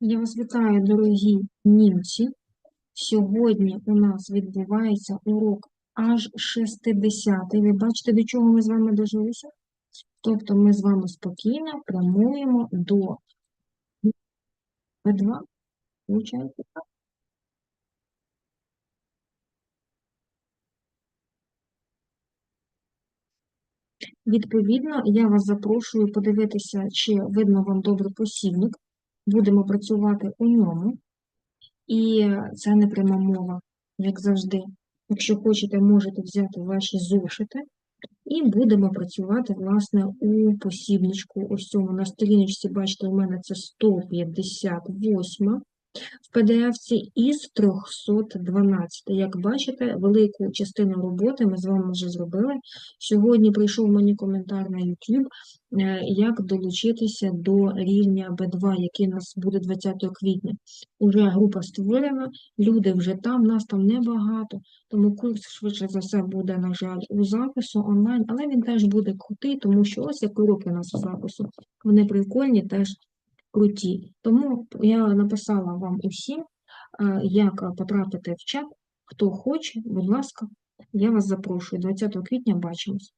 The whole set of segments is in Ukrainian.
Я вас вітаю, дорогі німці. Сьогодні у нас відбувається урок аж 60 Ви бачите, до чого ми з вами дожилися? Тобто ми з вами спокійно прямуємо до Б2. Получається? Відповідно, я вас запрошую подивитися, чи видно вам добре посібник. Будемо працювати у ньому. І це не пряма мова, як завжди. Якщо хочете, можете взяти ваші зошити і будемо працювати, власне, у посібничку. Ось цьому на сторіночці, бачите, у мене це 158 в PDF-ці із 312. Як бачите, велику частину роботи ми з вами вже зробили. Сьогодні прийшов мені коментар на YouTube, е, як долучитися до рівня B2, який у нас буде 20 квітня. Уже група створена, люди вже там, нас там небагато, тому курс швидше за все буде, на жаль, у запису онлайн, але він теж буде крутий, тому що ось як уроки у нас у запису. Вони прикольні теж круті. Тому я написала вам усім, е, як потрапити в чат. Хто хоче, будь ласка, я вас запрошую. 20 квітня бачимось.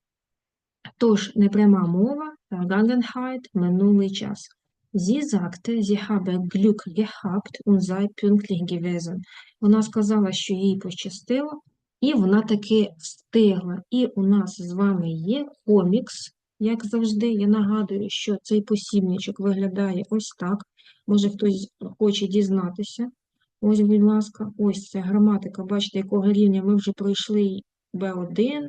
Тож, непряма мова, Vergangenheit, минулий час. Sie sagte, sie habe Glück gehabt und sei pünktlich gewesen. Вона сказала, що їй пощастило, і вона таки встигла. І у нас з вами є комікс як завжди, я нагадую, що цей посібничок виглядає ось так. Може хтось хоче дізнатися. Ось, будь ласка, ось це граматика, бачите, якого рівня ми вже пройшли B1,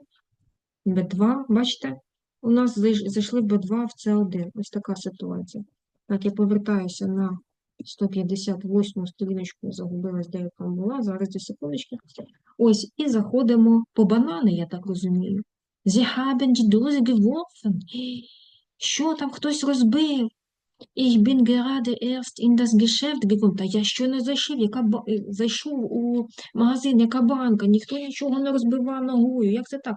B2, бачите? У нас зайшли в B2 в C1. Ось така ситуація. Так, я повертаюся на 158 сторіночку, загубилась, де яка була, зараз дві секундочки. Ось, і заходимо по банани, я так розумію. Sie haben die Dose geworfen. Що там хтось розбив? Ich bin gerade erst in das Geschäft gekommen. Та я щойно зайшов, яка ба... зайшов у магазин, яка банка, ніхто нічого не розбивав ногою. Як це так?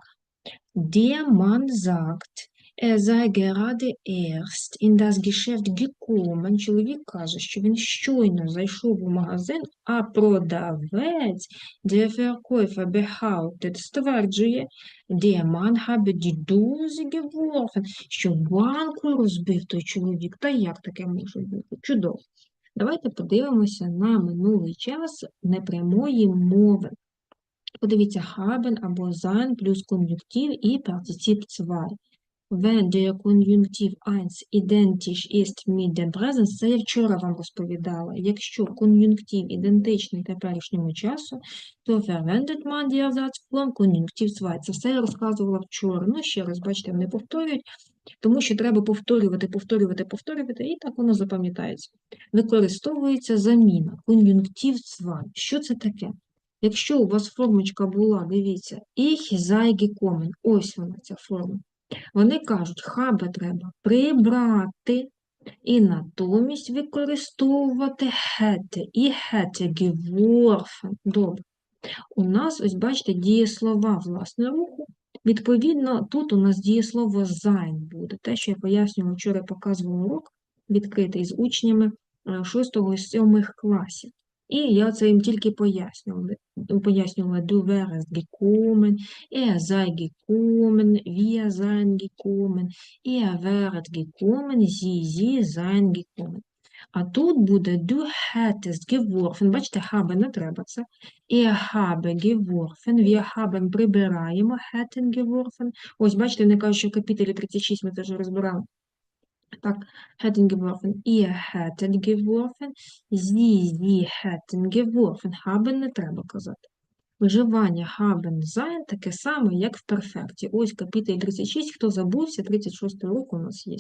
Der Mann sagt, Er sei gerade erst in das Geschäft gekommen. Чоловік каже, що він щойно зайшов у магазин, а продавець, der Verkäufer behauptet, стверджує, der Mann habe die Dose geworfen, що банку розбив той чоловік. Та як таке може бути? Чудово. Давайте подивимося на минулий час непрямої мови. Подивіться, haben або sein плюс кон'юктив і партицип 2. Wenn der Konjunktiv 1 identisch ist mit dem Präsens, це я вчора вам розповідала. Якщо кон'юнктив ідентичний теперішньому часу, то verwendet man die Ersatzform кон'юнктив 2. Це все я розказувала вчора. Ну, ще раз, бачите, не повторюють, тому що треба повторювати, повторювати, повторювати, і так воно запам'ятається. Використовується заміна кон'юнктив 2. Що це таке? Якщо у вас формочка була, дивіться, ich sei gekommen, ось вона ця форма. Вони кажуть, хаба треба прибрати і натомість використовувати hätte і hätte geworfen. Добре. У нас, ось бачите, дієслова власне руху. Відповідно, тут у нас дієслово sein буде. Те, що я пояснювала, вчора показувала урок, відкритий з учнями 6-7 е, класів. І я це їм тільки пояснювала. Пояснювала du wärst gekommen, er sei gekommen, wir seien gekommen, er wäret gekommen, sie, sie seien gekommen. А тут буде du hättest geworfen. Бачите, habe не треба це. Er habe geworfen, wir haben прибираємо, hätten geworfen. Ось, бачите, вони кажуть, що в капітелі 36 ми вже розбирали. Так, hätten geworfen. Ihr hättet geworfen. Sie, sie hätten geworfen. Haben не треба казати. Вживання haben sein таке саме, як в перфекті. Ось капітель 36. Хто забувся, 36 рок у нас є.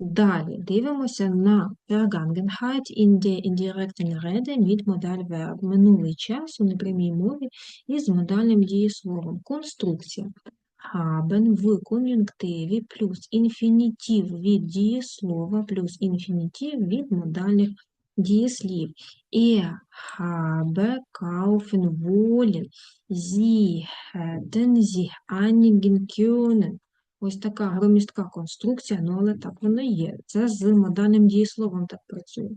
Далі дивимося на Vergangenheit in der indirekten Rede mit Modalverb. Минулий час у непрямій мові із модальним дієсловом. Конструкція haben в кон'юнктиві плюс інфінітив від дієслова плюс інфінітив від модальних дієслів. Er habe kaufen wollen. Sie hätten sich einigen können. Ось така громістка конструкція, ну але так воно є. Це з модальним дієсловом так працює.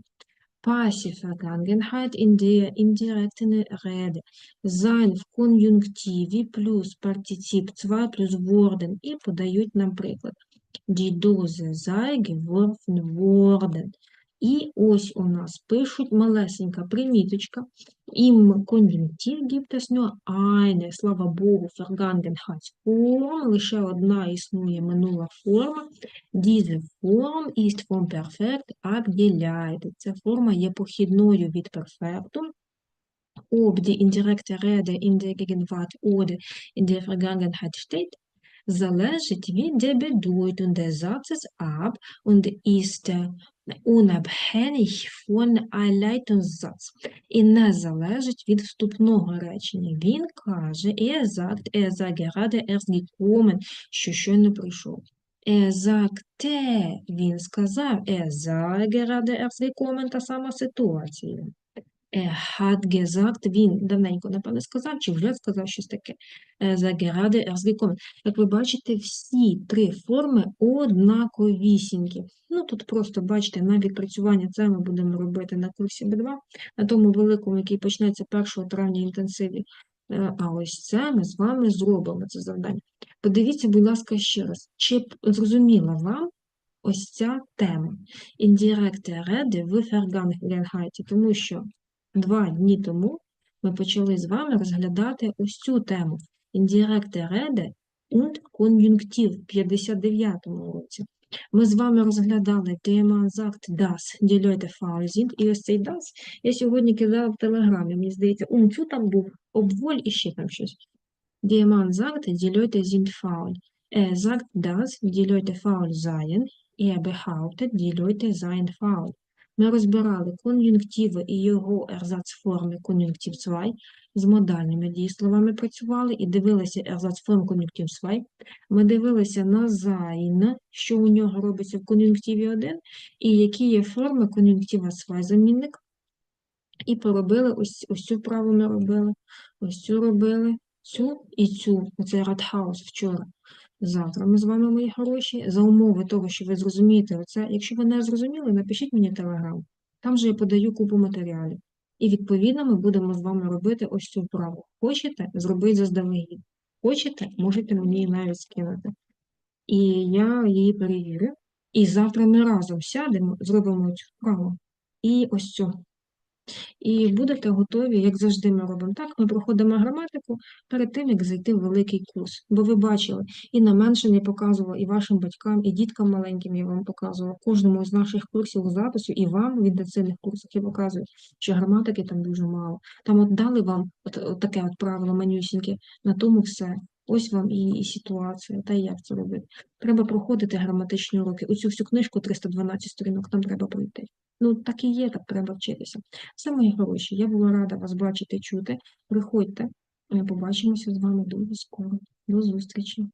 Passive Vergangenheit in der indirekten Rede. Sein в кон'юнктиві плюс партицip 2 плюс worden. І подають нам приклад. Die Dose sei geworfen worden. І ось у нас пишуть малесенька приміточка. Im gibt es nur eine, слава Богу, Vergangenheitsform, лише одна існує минула форма. Diese Form ist vom Perfekt abgeleitet. Ця форма є похідною від перфекту. Ob die indirekte Rede in der Gegenwart oder in der Vergangenheit steht, залежить від der Bedeutung des Satzes ab und ist äh, unabhängig von Einleitungssatz і не залежить від вступного речення. Він каже, er sagt, er sei gerade erst gekommen, що щойно прийшов. Er sagte, він сказав, er sei gerade erst gekommen, та сама ситуація. Hat gesagt, він давненько, напевно, сказав, чи вже сказав щось таке. Er sei gerade erst gekommen. Як ви бачите, всі три форми однаковісінькі. Ну, тут просто, бачите, на відпрацювання це ми будемо робити на курсі Б2, на тому великому, який почнеться 1 травня інтенсиві. Е, А ось це ми з вами зробимо, це завдання. Подивіться, будь ласка, ще раз, чи зрозуміла вам ось ця тема? Індиректе реди в Vergangenheit, тому що два дні тому ми почали з вами розглядати ось цю тему. Індиректе реде und кон'юнктив в 59-му році. Ми з вами розглядали тема sagt das, Leute faul і ось цей das я сьогодні кидала в телеграмі, мені здається, умчу там був, обволь і ще там щось. Mann sagt, Leute sind faul. Er sagt, dass die Leute faul. Er behauptet, die Leute seien. Ми розбирали кон'юнктиви і його ерзацформи кон'юнктив 2, з модальними дієсловами працювали і дивилися ерзацформ кон'юнктив 2. Ми дивилися на sein, що у нього робиться в кон'юнктиві 1, і які є форми кон'юнктива 2 замінник. І поробили ось, ось цю вправу ми робили, ось цю робили, цю і цю. Оце Радхаус вчора. Завтра ми з вами, мої хороші, за умови того, що ви зрозумієте оце. Якщо ви не зрозуміли, напишіть мені телеграм. Там же я подаю купу матеріалів. І відповідно ми будемо з вами робити ось цю вправу. Хочете, зробіть заздалегідь. Хочете, можете мені навіть скинути. І я її перевірю. І завтра ми разом сядемо, зробимо цю вправу. І ось цю. І будете готові, як завжди ми робимо так, ми проходимо граматику перед тим, як зайти в великий курс. Бо ви бачили, і на меншин я показувала, і вашим батькам, і діткам маленьким я вам показувала, кожному з наших курсів запису, і вам в інтенсивних курсах я показую, що граматики там дуже мало. Там от дали вам от, от таке от правило манюсіньке, на тому все. Ось вам і, і ситуація, та як це робити. Треба проходити граматичні уроки. Оцю всю книжку 312 сторінок нам треба пройти. Ну, так і є, так треба вчитися. Все, мої хороші, я була рада вас бачити, чути. Приходьте, побачимося з вами дуже скоро. До зустрічі!